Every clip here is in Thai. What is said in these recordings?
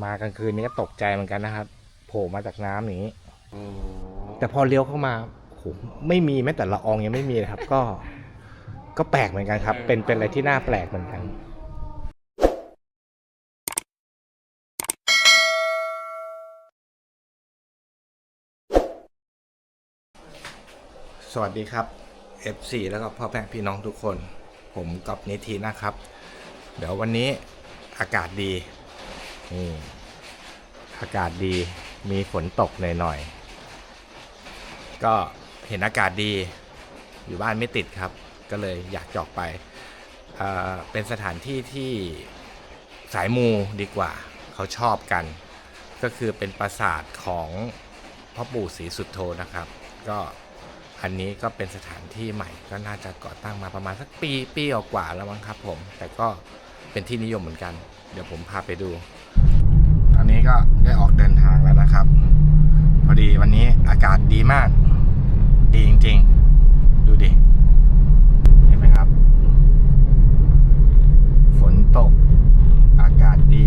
มากลางคืนนี้ก็ตกใจเหมือนกันนะครับ โผล่มาจากน้ำอย่างนี้โอ้แต่พอเลี้ยวเข้ามาโหไม่มีแม้แต่ละอองยังไม่มีเลยครับ ก็ ก็แปลกเหมือนกันครับ เป็นเป็นอะไรที่น่าแปลกเหมือนกันสวัสดีครับ F4 แล้วก็พ่อแม่พี่น้องทุกคน ผมกับนิทีนะครับ เดี๋ยววันนี้อากาศดี นี่อากาศดีมีฝนตกหน่อยๆก็เห็นอากาศดีอยู่บ้านไม่ติดครับ ก็เลยอยากจอกไปเเป็นสถานที่ที่สายมูดีกว่า เขาชอบกัน ก็คือเป็นปราสาทของพ่อปู่ศรีสุดโธนะครับ ก็อันนี้ก็เป็นสถานที่ใหม่ก็น่าจะก่อตั้งมาประมาณสักปีปีกว่าแล้วมั้งครับผม แต่ก็เป็นที่นิยมเหมือนกัน เดี๋ยวผมพาไปดู นี้ก็ได้ออกเดินทางแล้วนะครับ พอดีวันนี้อากาศดีมาก ดีจริง ๆ ดูดิ เห็นไหมครับ ฝนตก อากาศดี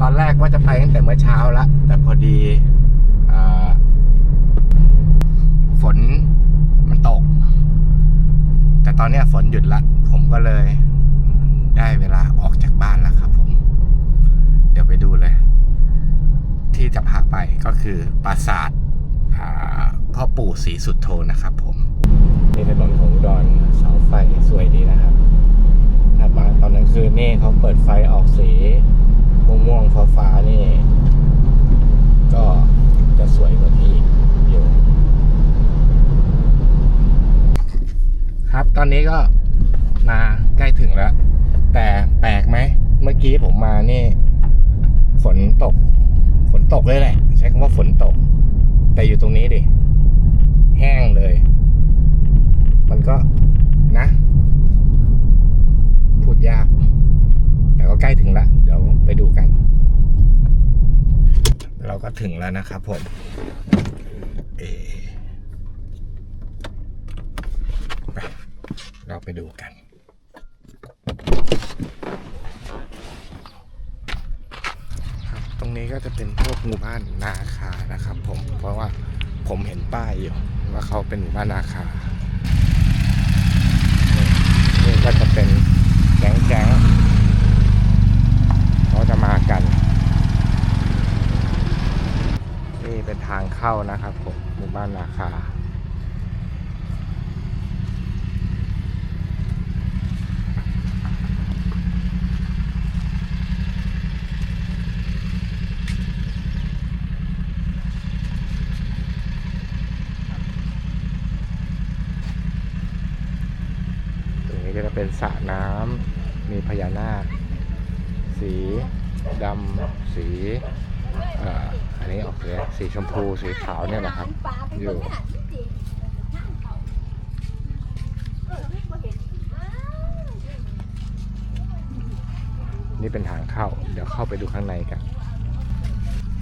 ตอนแรกว่าจะไปตั้งแต่เมื่อเช้าละ แต่พอดีฝนมันตก แต่ตอนนี้ฝนหยุดละ ผมก็เลยได้เวลาออกจากบ้านแล้วครับผม เดี๋ยวไปดูเลย ที่จะพาไปก็คือปราสาทอ่าพ่อปู่ศรีสุดโทนะครับผมนี่ถนนของอุดอนเสาไฟสวยดีนะครับถ้ามาตอนกลางคืนนี่เขาเปิดไฟออกสีม่วงๆฟ้าๆนี่ ก็จะสวยกว่านี้อยู่ครับตอนนี้ก็มาใกล้ถึงแล้ว แต่แปลกไหม เมื่อกี้ผมมานี่ ฝนตก ตกเลยแหละ ใช้คำว่าฝนตก แต่อยู่ตรงนี้ดิ แห้งเลย มันก็นะ พูดยาก แต่ก็ใกล้ถึงล้วเดี๋ยวไปดูกัน เราก็ถึงแล้วนะครับผมเอไปเราไปดูกัน ครับตรงนี้ ก็จะเป็นพวกหมู่บ้านนาคานะครับ ผมเพราะว่าผมเห็นป้ายอยู่ว่าเขาเป็นหมู่บ้านนาคานี่ก็จะเป็นแก๊งแก๊งๆเขาจะมากัน นี่เป็นทางเข้านะครับผมหมู่บ้านนาคา ตรงนี้ก็จะ เป็นสระน้ำมีพญานาค สีดำสีอันนี้ออกเลยสีชมพูสีขาวเนี่ยนะครับ อยู่นี่เป็นทางเข้า เดี๋ยวเข้าไปดูข้างในกัน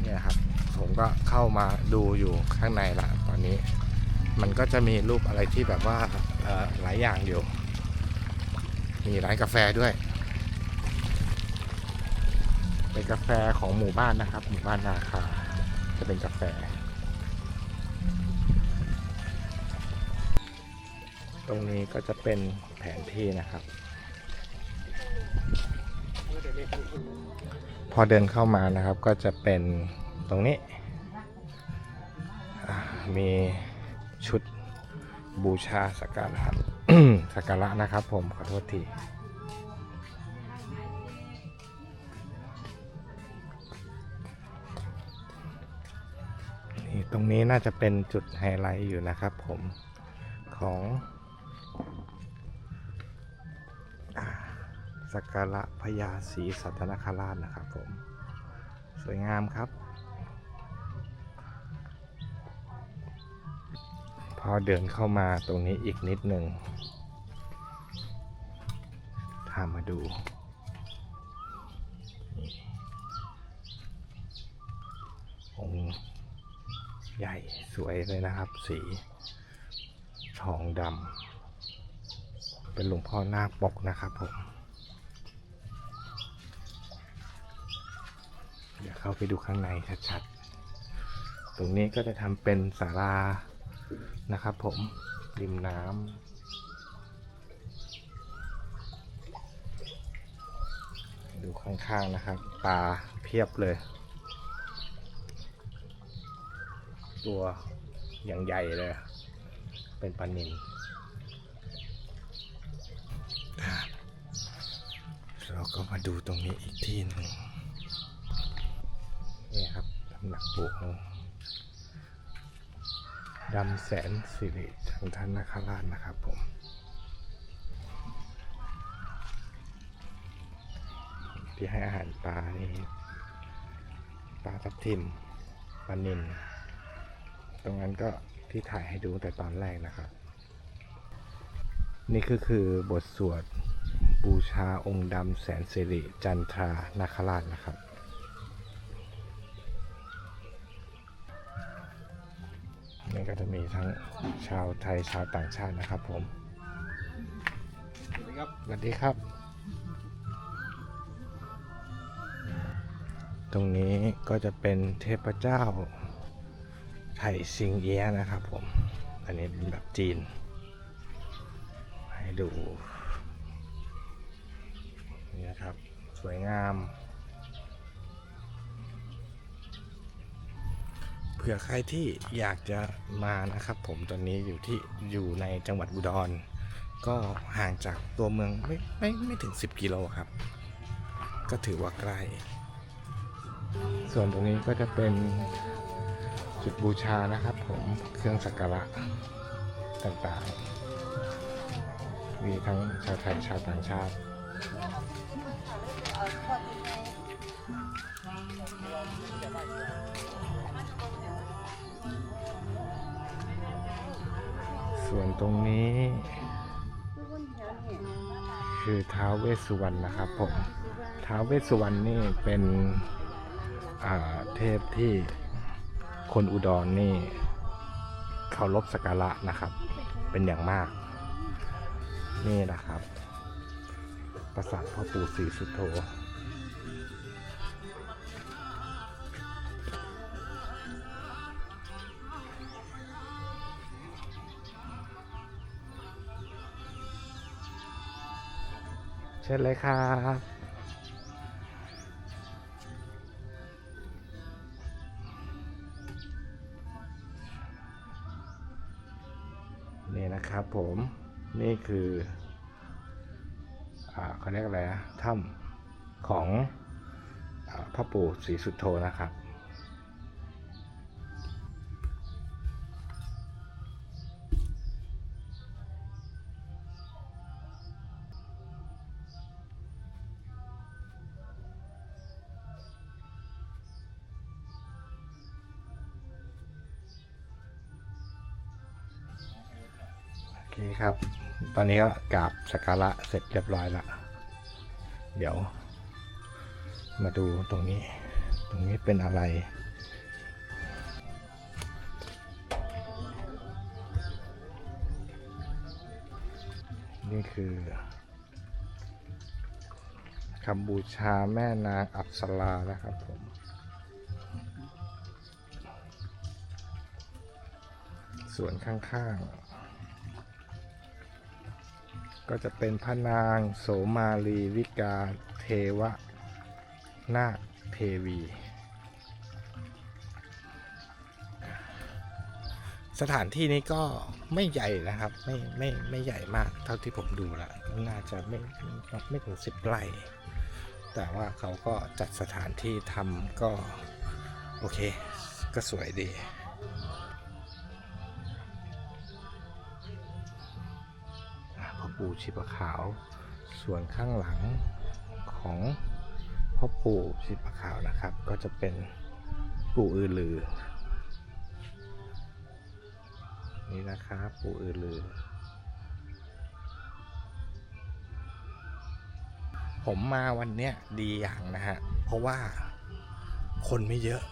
เนี่ยครับ ผมก็เข้ามาดูอยู่ข้างในละตอนนี้ มันก็จะมีรูปอะไรที่แบบว่าหลายอย่างอยู่ มีร้านกาแฟด้วยเป็นกาแฟของหมู่บ้านนะครับ หมู่บ้านนาคา จะเป็นกาแฟ ตรงนี้ก็จะเป็นแผนที่นะครับ พอเดินเข้ามานะครับก็จะเป็นตรงนี้ มีชุดบูชาสักการะ สักการะนะครับผมขอโทษทีนี่ตรงนี้น่าจะเป็นจุดไฮไลท์อยู่นะครับผมของสักการะพญาศรีสัตนคราชนะครับผม สวยงามครับ พอเดินเข้ามาตรงนี้อีกนิดหนึ่งพามาดูองค์ใหญ่สวยเลยนะครับ สี ทองดำเป็นหลวงพ่อหน้าปกนะครับผมเข้าไปดูข้างในชัดๆ ตรงนี้ก็จะทำเป็นศาลา นะครับผมริมน้ำดูข้างๆนะครับปลาเพียบเลย ตัวอย่างใหญ่เลย เป็นปลานิลเราก็มาดูตรงนี้อีกที่หนึ่งนี่ครับตำหนักปู่ของ ดำแสนสิริทังท่านนาคราชนะครับผมที่ให้อาหารปลานี่ปลาทับทิมปลานิลตรงนั้นก็ที่ถ่ายให้ดูแต่ตอนแรกนะครับ นี่ก็คือบทสวดบูชาองค์ดำแสนสิริจันทรานาคราชนะครับ ทั้งชาวไทยชาวต่างชาตินะครับผมสวัสดีครับสวัสดีครับ ตรงนี้ก็จะเป็นเทพเจ้าไถ่ซิงเอียะนะครับผม อันนี้เป็นแบบจีน ให้ดูนี่นะครับ สวยงาม ผื่อใครที่อยากจะมานะครับ ผมตอนนี้อยู่ที่อยู่ในจังหวัดอุดร ก็ห่างจากตัวเมืองไม่ไม่ไม่ถึง 10 กิโลครับ ก็ถือว่าใกล้ ส่วนตรงนี้ก็จะเป็นจุดบูชานะครับ ผมเครื่องสักการะต่างๆ มีทั้งชาวไทยชาวต่างชาติ ส่วนตรงนี้คือท้าวเวสสุวรรณนะครับผมท้าวเวสสุวรรณนี่เป็นเทพที่คนอุดรนี่เคารพสักการะนะครับ เป็นอย่างมาก นี่นะครับ ปราสาทพ่อปู่ศรีสุโธ ชิญเลยครับนี่นะครับผมนี่คืออาเขาเรียกอะไรนะถ้ำของอพ่อปู่ศรีสุโธนะครับ ครับ ตอนนี้ก็กราบสักการะเสร็จเรียบร้อยละ เดี๋ยว มาดูตรงนี้ ตรงนี้เป็นอะไรนี่คือคำบูชาแม่นางอัปสรานะครับผม ส่วนข้างๆ ก็จะเป็นพระนางโสมาลีวิกาเทวนาคเทวี สถานที่นี้ก็ไม่ใหญ่นะครับ ไม่ไม่ไม่ใหญ่มากเท่าที่ผมดูแล้วน่าจะไม่ไม่ถึงสิบไร่แต่ว่าเขาก็จัดสถานที่ทำก็ โอเค ก็สวยดี ปู่ชีปะขาว ส่วนข้างหลังของพ่อปู่ชีปะขาวนะครับ ก็จะเป็นปู่อือลือ นี่นะครับปู่อือลือ ผมมาวันเนี้ยดีอย่างนะฮะ เพราะว่าคนไม่เยอะ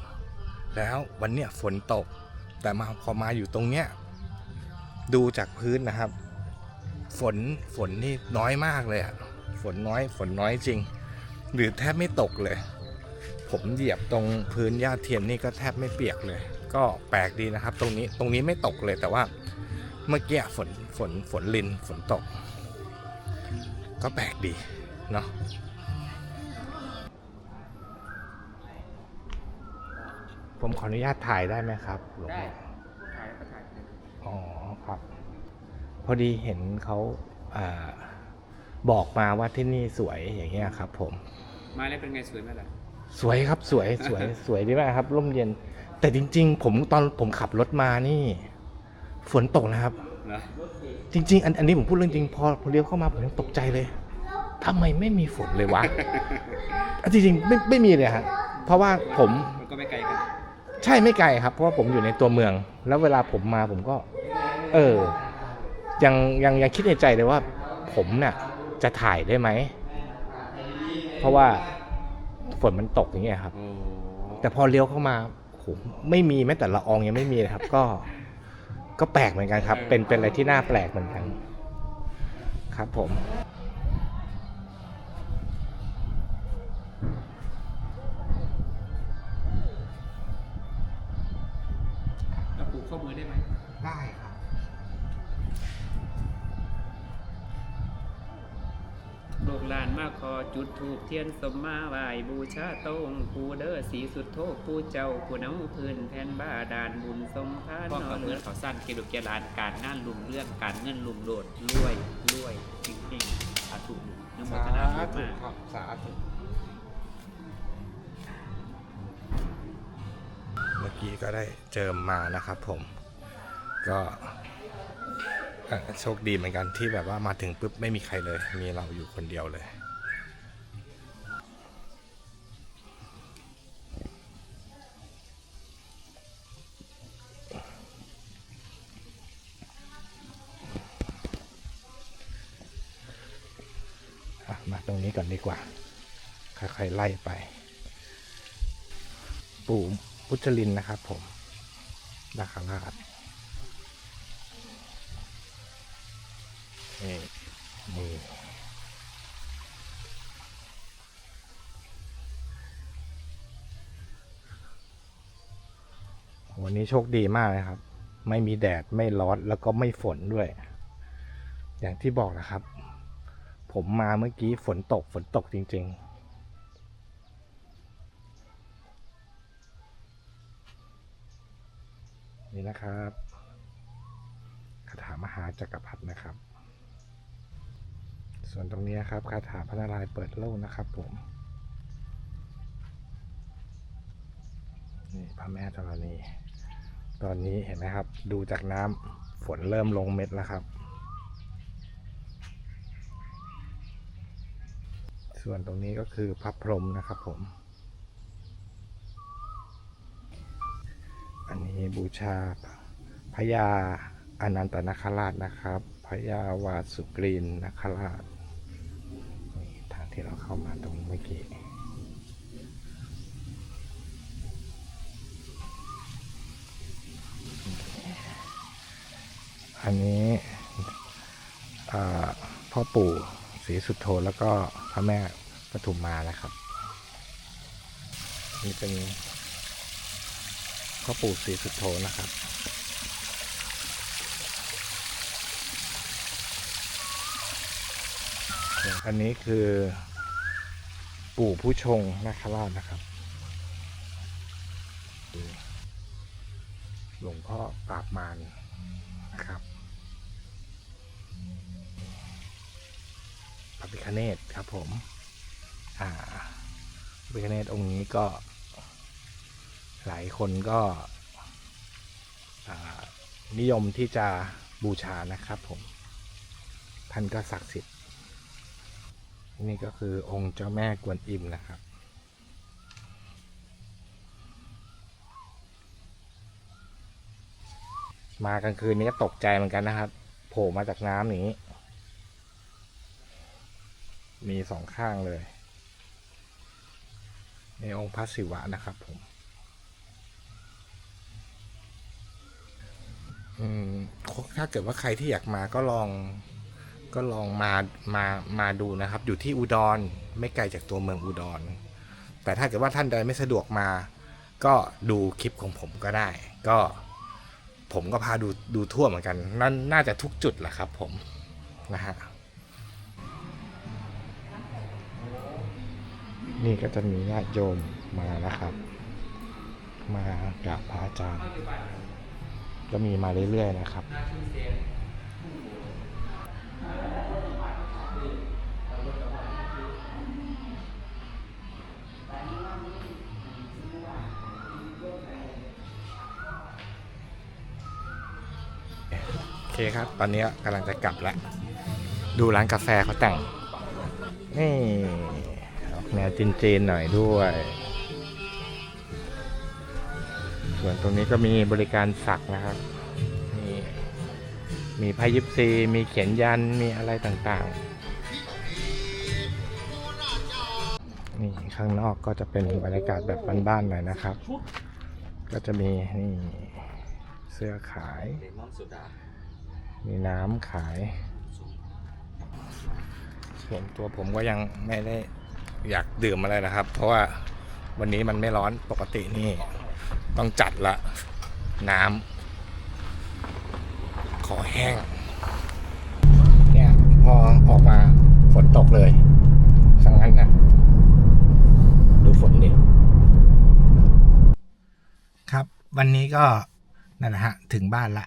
แล้ววันเนี้ยฝนตก แต่มาพอมาอยู่ตรงเนี้ยดูจากพื้นนะครับ ฝนฝนนี่น้อยมากเลยอะฝนน้อยฝนน้อยจริง หรือแทบไม่ตกเลย ผมเหยียบตรงพื้นหญ้าเทียมนี่ก็แทบไม่เปียกเลย ก็แปลกดีนะครับ ตรงนี้ตรงนี้ไม่ตกเลยแต่ว่าเมื่อกี้ฝนฝนฝนลินฝนตก ก็แปลกดีเนาะผมขออนุญาตถ่ายได้ไหมครับหลวงได้พ่อ ถ่ายก็ถ่ายเลย อ๋อครับ พอดีเห็นเขาอ่าบอกมาว่าที่นี่สวยอย่างเงี้ยครับ ผม มาแล้วเป็นไงสวยไหมล่ะ สวยครับสวยสวย สวยดีมากครับร่มเย็น แต่จริง ๆ ผมตอนผมขับรถมานี่ ฝนตกนะครับ เหรอจริง ๆ อันอันนี้ผมพูดเรื่องจริงพอพอเลี้ยวเข้ามาผมยังตกใจเลยทำไมไม่มีฝนเลยวะ อะจริงๆไม่ไม่มีเลยฮะเพราะว่าผม มันก็ไม่ไกลกันใช่ไม่ไกลครับ เพราะว่าผมอยู่ในตัวเมือง แล้วเวลาผมมาผมก็ เออ ยังยังยังคิดในใจเลยว่า ผมน่ะจะถ่ายได้ไหม เพราะว่าฝนมันตกอย่างเงี้ยครับโอ้แต่พอเลี้ยวเข้ามาโหไม่มีแม้แต่ละอองยังไม่มีเลยครับ ก็ก็แปลกเหมือนกันครับ เป็นเป็นอะไรที่น่าแปลกเหมือนกัน ครับผมเราปลูกข้อมือได้ไหมได้ครับานมาขอจุดถูกเทียนสมมาไหวบูชาโต้งปูเดอสีสุดโทปูเจ้าปูน้ำพื้นแผ่นบ้าดานบุญทรงทานพ่อเขาเมือนเขาสั้นเกลุกเกลานการงานลุมเรื่องการเงินลุมโดดรวยรวยจริงๆสาธุนโมทนาบุญมากครับสาธุเมื่อกี้ก็ได้เจิมมานะครับผมก็ โชคดีเหมือนกันที่แบบว่ามาถึงปุ๊บไม่มีใครเลย มีเราอยู่คนเดียวเลย มาตรงนี้ก่อนดีกว่า ค่อยๆไล่ไป ปู่พุทธลินนะครับผมนาคาราช นี่วันนี้โชคดีมากเลยครับ ไม่มีแดดไม่ร้อนแล้วก็ไม่ฝนด้วย อย่างที่บอกนะครับ ผมมาเมื่อกี้ฝนตกฝนตกจริง ๆนี่นะครับคาถามหาจักรพรรดินะครับ ส่วนตรงนี้ครับคาถาพระนารายณ์เปิดโลกนะครับผม นี่พระแม่ธรณีตอนนี้เห็นไหมครับ ดูจากน้ำฝนเริ่มลงเม็ดแล้วครับ ส่วนตรงนี้ก็คือพระพรหมนะครับผม อันนี้บูชาพญาอนันตนาคราชนะครับพญาวาสุกรีนนาคราช ที่เราเข้ามาตรงเมื่อกี้อันนี้พ่อปู่ศรีสุดโทแล้วก็พระแม่ปทุมมานะครับ นี่เป็นพ่อปู่ศรีสุดโทนะครับ ส่วน อันนี้คือปู่ผู้ชงนาคราชนะครับ หลวงพ่อปราบมารนะครับพระพิคเนตครับผม อ่าพระพิคเนตองค์นี้ก็ หลายคนก็นิยมที่จะบูชานะครับผม ท่านก็ศักดิ์สิทธิ์ นี่ก็คือองค์เจ้าแม่กวนอิมนะครับ มากลางคืนนี้ก็ตกใจเหมือนกันนะครับ โผล่มาจากน้ำนี้ มีสองข้างเลยในองค์พระศิวะนะครับผมอืมถ้าเกิดว่าใครที่อยากมาก็ลอง ก็ลองมามามาดูนะครับ อยู่ที่อุดรไม่ไกลจากตัวเมืองอุดร แต่ถ้าเกิดว่าท่านใดไม่สะดวกมา ก็ดูคลิปของผมก็ได้ ก็ผมก็พาดูดูทั่วเหมือนกันนั่นน่าจะทุกจุดแหละครับ ผมนะฮะนี่ก็จะมีญาติโยมมานะครับ มากราบพระอาจารย์ ก็มีมาเรื่อยๆนะครับ โอเคครับ ตอนนี้กำลังจะกลับแล้ว ดูร้านกาแฟเขาแต่ง นี่ออกแนวจีนๆหน่อยด้วย ส่วนตรงนี้ก็มีบริการสักนะครับ มีไพ่ยิปซี มีเขียนยัน มีอะไรต่างๆ นี่ข้างนอกก็จะเป็นบรรยากาศแบบบ้านๆหน่อยนะครับ ก็จะมีนี่เสื้อขาย มีน้ำขาย ส่วนตัวผมก็ยังไม่ได้อยากดื่มอะไรนะครับ เพราะว่าวันนี้มันไม่ร้อนปกตินี่ ต้องจัดละน้ำ ขอแห้ง เนี่ยพอออกมาฝนตกเลยสังนั้นนะดูฝนดิครับ วันนี้ก็นั่นแหละฮะถึงบ้านละ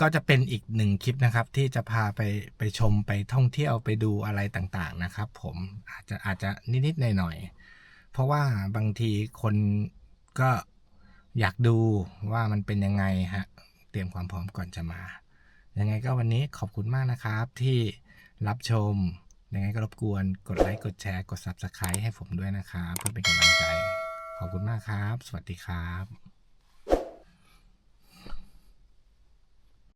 ก็จะเป็นอีกหนึ่งคลิปนะครับ ที่จะพาไปไปชมไปท่องเที่ยวไปดูอะไรต่างๆนะครับ ผมอาจจะอาจจะนิดๆหน่อยๆเพราะว่าบางทีคนก็อยากดูว่ามันเป็นยังไงฮะ เตรียมความพร้อมก่อนจะมา ยังไงก็วันนี้ขอบคุณมากนะครับที่รับชม ยังไงก็รบกวนกดไลค์กดแชร์กด Subscribe ให้ผมด้วยนะครับ เพื่อเป็นกำลังใจ ขอบคุณมากครับ สวัสดีครับ